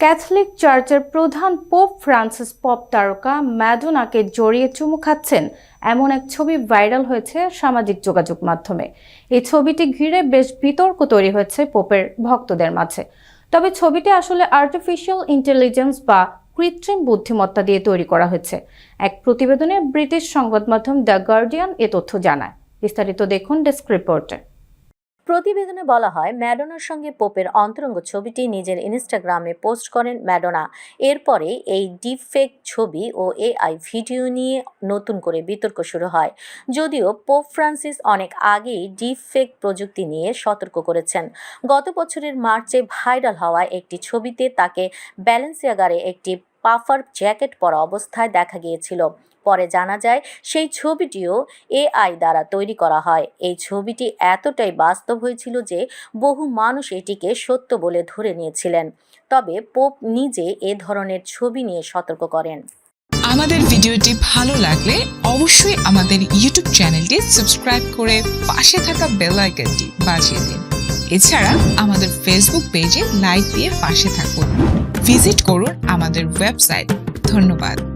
Catholic চার্চের প্রধান pope Francis pop তারকা ম্যাডোনাকে জড়িয়ে চুমু খাচ্ছেন এমন এক ছবি ভাইরাল হয়েছে সামাজিক যোগাযোগ মাধ্যমে। এই ছবিটি ঘিরে বেশ বিতর্ক তৈরি হয়েছে পোপের ভক্তদের মাঝে। তবে ছবিটি আসলে আর্টিফিশিয়াল ইন্টেলিজেন্স বা কৃত্রিম বুদ্ধিমত্তা দিয়ে তৈরি করা হয়েছে। এক প্রতিবেদনে ব্রিটিশ সংবাদ মাধ্যম দ্য গার্ডিয়ান এ তথ্য জানায়। বিস্তারিত দেখুন ডেস্ক রিপোর্টে। প্রতিবেদনে বলা হয়, ম্যাডোনার সঙ্গে পোপের অন্তরঙ্গ ছবিটি নিজের ইনস্টাগ্রামে পোস্ট করেন ম্যাডোনা। এরপরে এই ডিপফেক ছবি ও এআই ভিডিও নিয়ে নতুন করে বিতর্ক শুরু হয়। যদিও পোপ ফ্রান্সিস অনেক আগেই ডিপফেক প্রযুক্তি নিয়ে সতর্ক করেছেন। গত বছরের মার্চে ভাইরাল হওয়া একটি ছবিতে তাকে ব্যালেন্সিয়াগারে একটি পাফার জ্যাকেট পরা অবস্থায় দেখা গিয়েছিল। পরে জানা যায়, সেই ছবিটিও এআই দ্বারা তৈরি করা হয়। এই ছবিটি এতটাই বাস্তব হয়েছিল যে বহু মানুষ এটিকে সত্য বলে ধরে নিয়েছিলেন। তবে পোপ নিজে এ ধরনের ছবি নিয়ে সতর্ক করেন। আমাদের ভিডিওটি ভালো লাগলে অবশ্যই আমাদের ইউটিউব চ্যানেলটি সাবস্ক্রাইব করে পাশে থাকা বেল আইকনটি বাজিয়ে দিন। এছাড়া আমাদের ফেসবুক পেজে লাইক দিয়ে পাশে থাকুন। ভিজিট করুন আমাদের ওয়েবসাইট। ধন্যবাদ।